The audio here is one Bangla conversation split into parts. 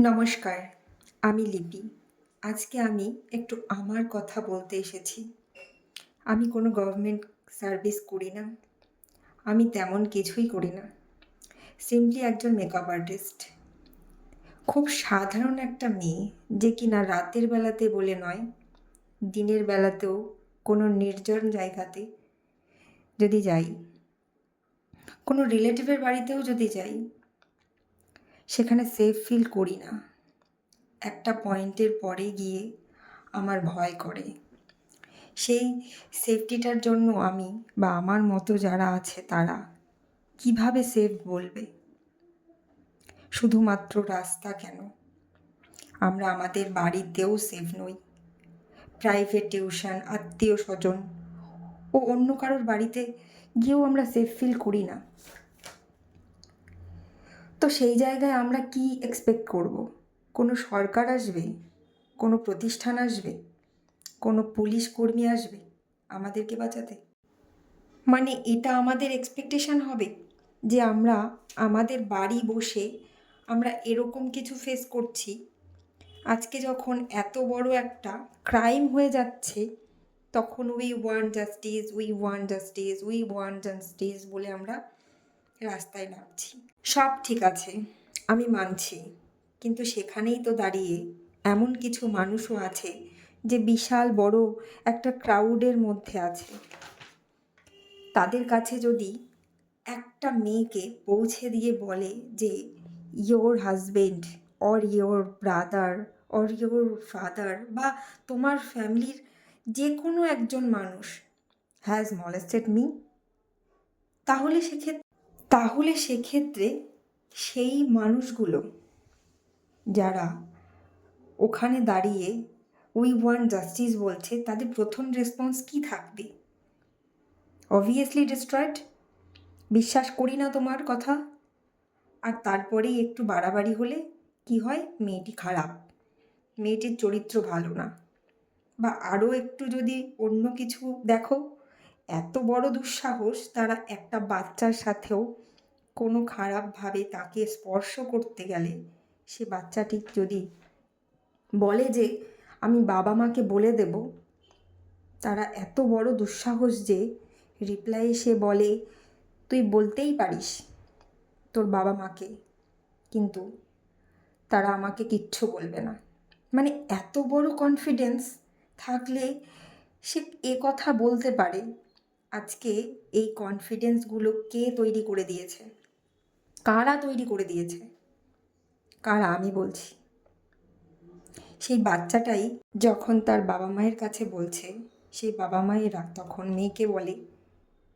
নমস্কার, আমি লিপি। আজকে আমি একটু আমার কথা বলতে এসেছি। আমি কোনো গভর্নমেন্ট সার্ভিস করি না। আমি তেমন কিছুই করি না। সিম্পলি একজন মেকআপ আর্টিস্ট খুব সাধারণ একটা মেয়ে যে কিনা রাতের বেলাতে বলে নয়, দিনের বেলাতেও কোনো নির্জন জায়গাতে যদি যাই, কোনো রিলেটিভের বাড়িতেও যদি যাই সেখানে সেফ ফিল করি না। একটা পয়েন্টের পরে গিয়ে আমার ভয় করে। সেই সেফটিটার জন্য আমি বা আমার মতো যারা আছে তারা কীভাবে সেফ বলবে? শুধুমাত্র রাস্তা কেন? আমরা আমাদের বাড়িতেও সেফ নই। প্রাইভেট টিউশন আত্মীয় স্বজন ও অন্য কারোর বাড়িতে গিয়েও আমরা সেফ ফিল করি না। তো সেই জায়গায় আমরা কি এক্সপেক্ট করব? কোনো সরকার আসবে? কোনো প্রতিষ্ঠান আসবে? কোনো পুলিশ কর্মী আসবে? আমাদেরকে বাঁচাতে? মানে এটা আমাদের এক্সপেকটেশন হবে যে আমরা, আমাদের বাড়ি বসে আমরা এরকম কিছু ফেস করছি। আজকে যখন এত বড় একটা ক্রাইম হয়ে যাচ্ছে, তখন we want justice we want justice we want justice বলে আমরা রাস্তায় নামছি। সব ঠিক আছে, আমি মানছি। কিন্তু সেখানেই তো দাঁড়িয়ে এমন কিছু মানুষও আছে যে বিশাল বড় একটা ক্রাউডের মধ্যে আছে। তাদের কাছে যদি একটা মেয়েকে পৌঁছে দিয়ে বলে যে your husband or your brother or your father বা তোমার ফ্যামিলির যে কোনো একজন মানুষ হ্যাজ মলেস্টেড মি তাহলে সেক্ষেত্রে তাহলে সেক্ষেত্রে সেই মানুষগুলো যারা ওখানে দাঁড়িয়ে উই ওয়ান জাস্টিস বলছে, তাদের প্রথম রেসপন্স কী থাকবে? অবভিয়াসলি ডিস্ট্রয়েড বিশ্বাস করি না তোমার কথা। আর তারপরেই একটু বাড়াবাড়ি হলে কি হয়? মেয়েটি খারাপ। মেয়েটির চরিত্র ভালো না। বা আরও একটু যদি অন্য কিছু দেখো এত বড় দুঃসাহস তারা একটা বাচ্চার সাথেও কোনো খারাপভাবে তাকে স্পর্শ করতে গেলে সে বাচ্চাটি যদি বলে যে, আমি বাবা মাকে বলে দেব, তারা এত বড় দুঃসাহস যে রিপ্লাই সে বলে, তুই বলতেই পারিস তোর বাবা মাকে, কিন্তু তারা আমাকে কিচ্ছু বলবে না। মানে এত বড় কনফিডেন্স থাকলে সে এ কথা বলতে পারে আজকে এই কনফিডেন্সগুলো কে তৈরি করে দিয়েছে? কারা তৈরি করে দিয়েছে? কারা আমি বলছি। সেই বাচ্চাটাই যখন তার বাবা মায়ের কাছে বলছে, সেই বাবা মায়েরা তখন মেয়েকে বলে,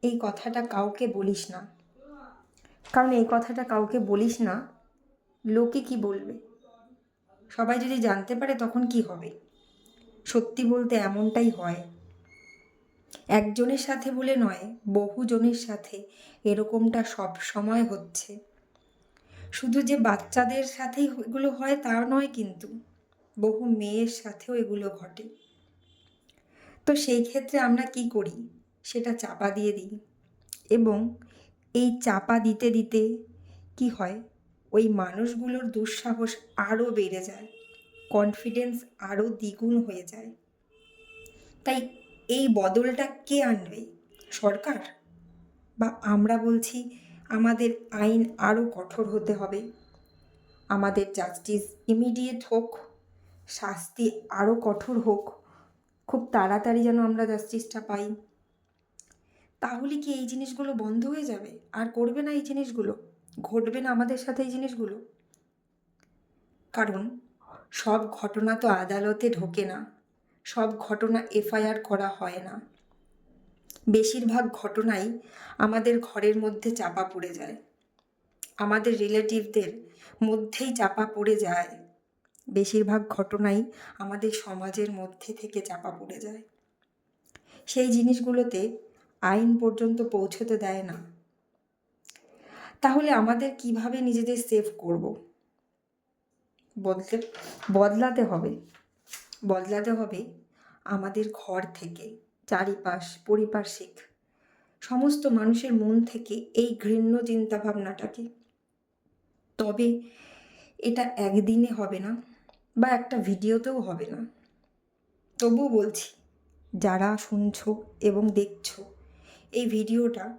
এই কথাটা কাউকে বলিস না। কারণ এই কথাটা কাউকে বলিস না, লোকে কি বলবে? সবাই যদি জানতে পারে তখন কি হবে? সত্যি বলতে এমনটাই হয় একজনের সাথে বলে নয়, বহুজনের সাথে। এরকমটা সব সময় হচ্ছে। শুধু যে বাচ্চাদের সাথেই এগুলো হয় তা নয় কিন্তু, বহু মেয়ের সাথেও এগুলো ঘটে। তো সেই ক্ষেত্রে আমরা কি করি? সেটা চাপা দিয়ে দিই। এবং এই চাপা দিতে দিতে কি হয়? ওই মানুষগুলোর দুঃসাহস আরও বেড়ে যায়। কনফিডেন্স আরও দ্বিগুণ হয়ে যায়। তাই এই বদলটা কে আনবে? সরকার? বা আমরা বলছি আমাদের আইন আরও কঠোর হতে হবে। আমাদের জাস্টিস ইমিডিয়েট হোক, শাস্তি আরও কঠোর হোক, খুব তাড়াতাড়ি যেন আমরা জাস্টিসটা পাই। তাহলে কি এই জিনিসগুলো বন্ধ হয়ে যাবে? আর করবে না এই জিনিসগুলো? ঘটবে না আমাদের সাথে এই জিনিসগুলো? কারণ সব ঘটনা তো আদালতে ঢোকে না। সব ঘটনা এফআইআর করা হয় না। বেশিরভাগ ঘটনাই আমাদের ঘরের মধ্যে চাপা পড়ে যায়। আমাদের রিলেটিভদের মধ্যেই চাপা পড়ে যায়। বেশিরভাগ ঘটনাই আমাদের সমাজের মধ্যে থেকে চাপা পড়ে যায়। সেই জিনিসগুলোতে আইন পর্যন্ত পৌঁছতে দেয় না। তাহলে আমাদের কীভাবে নিজেদের সেভ করব? বদলে বদলাতে হবে। বদলাতে হবে আমাদের ঘর থেকে, চারিপাশ পরিপার্শ্বিক। সমস্ত মানুষের মন থেকে এই ঘৃণ্য চিন্তাভাবনাটাকে। তবে এটা একদিনে হবে না, বা একটা ভিডিওতেও হবে না। তবুও বলছি, যারা শুনছ এবং দেখছ এই ভিডিওটা,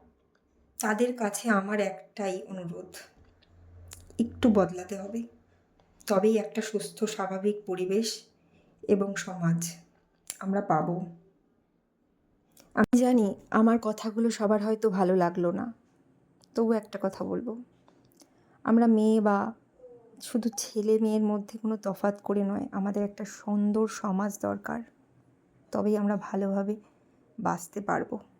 তাদের কাছে আমার একটাই অনুরোধ, একটু বদলাতে হবে। তবেই একটা সুস্থ, স্বাভাবিক পরিবেশ এবং সমাজ। আমরা পাব। আমি জানি আমার কথাগুলো সবার হয়তো ভালো লাগল না। তবু একটা কথা বলব। আমরা মেয়ে বা শুধু ছেলে মেয়ের মধ্যে কোনো তফাত করে নয়, আমাদের একটা সুন্দর সমাজ দরকার। তবেই আমরা ভালোভাবে বাঁচতে পারব।